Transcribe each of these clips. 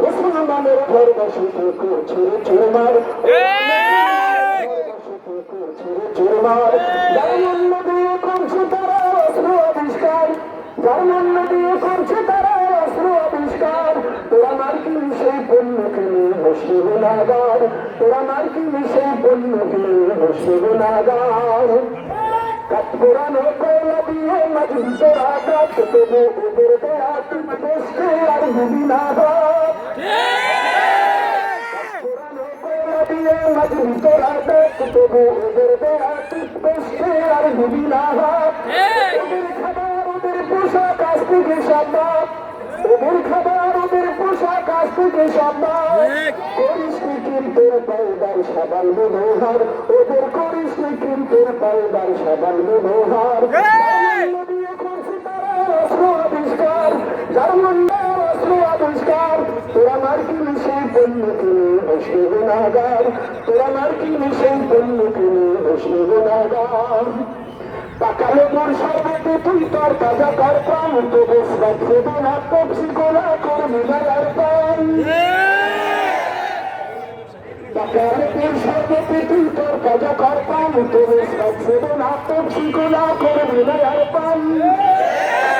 মুসলমানের ঘর বসতে করছে চুরমার চুরমার যার মূল্য দিয়ে করছে তারা অস্ত্র আবিষ্কার যার মূল্য দিয়ে করছে তারা সেই পণ্য কিনে বসে গুণাগার তোরা মার্কিন সেই পণ্য কিনে বসে গুণাগার কাঠপুরানো কয়লা দিয়ে মজবুত আঘাত তবু ওদের দেয়া তুই দেশকে আর বুবি না কাঠপুরানো কয়লা দিয়ে মজবুত আঘাত তবু ওদের দেয়া তুই দেশকে আর বুবি না ওদের খাবার ওদের পোশাক আজ থেকে সাবধান ওদের খাবার ওদের পোশাক আজ থেকে সাবধান করিস নি কিন্তু পাউডার সাবান ব্যবহার ওদের করিস নি কিন্তু পাউডার সাবান তারা তোরা পণ্য কিনে গুণাগার তোরা পণ্য কিনে গুণাগার। পাকালে মোর সর্বতে তুই তোর তাজা কর প্রাণ তো বেশ না গোলা করবি মেলার পান। সর্বতে তুই তোর তাজা কর প্রাণ তো বেশ রাখছে না পক্ষী গোলা করবি মেলার পান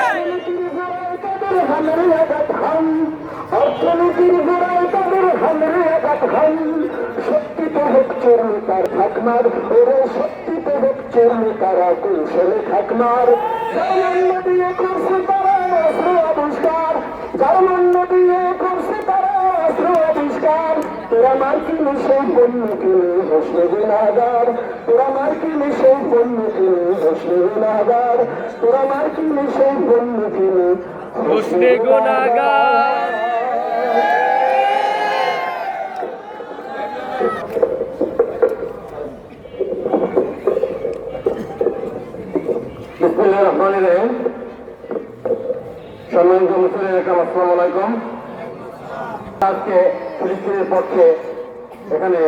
অর্থনীতির গোড়ায় তাদের হামরে আঘাত খান অর্থনীতির গোড়ায় তাদের হামরে আঘাত খান সত্যি তো হোক চর্মি তার থাকমার ওরে সত্যি তো হোক চর্মি তারা কৌশলে থাকমার যার মূল্য করছে তারা অস্ত্র আবিষ্কার যার মূল্য তোরা মার্কিন সেই পণ্য কিনে বসলে গুণাগার তোরা মার্কিন সেই পণ্য কিনে বসলে গুণাগার তোরা মার্কিন সেই পণ্য কিনে রহিম। সম্মানিত মুসলিম আসসালামু আলাইকুম। আজকে ফিলিস্তিনের পক্ষে এখানে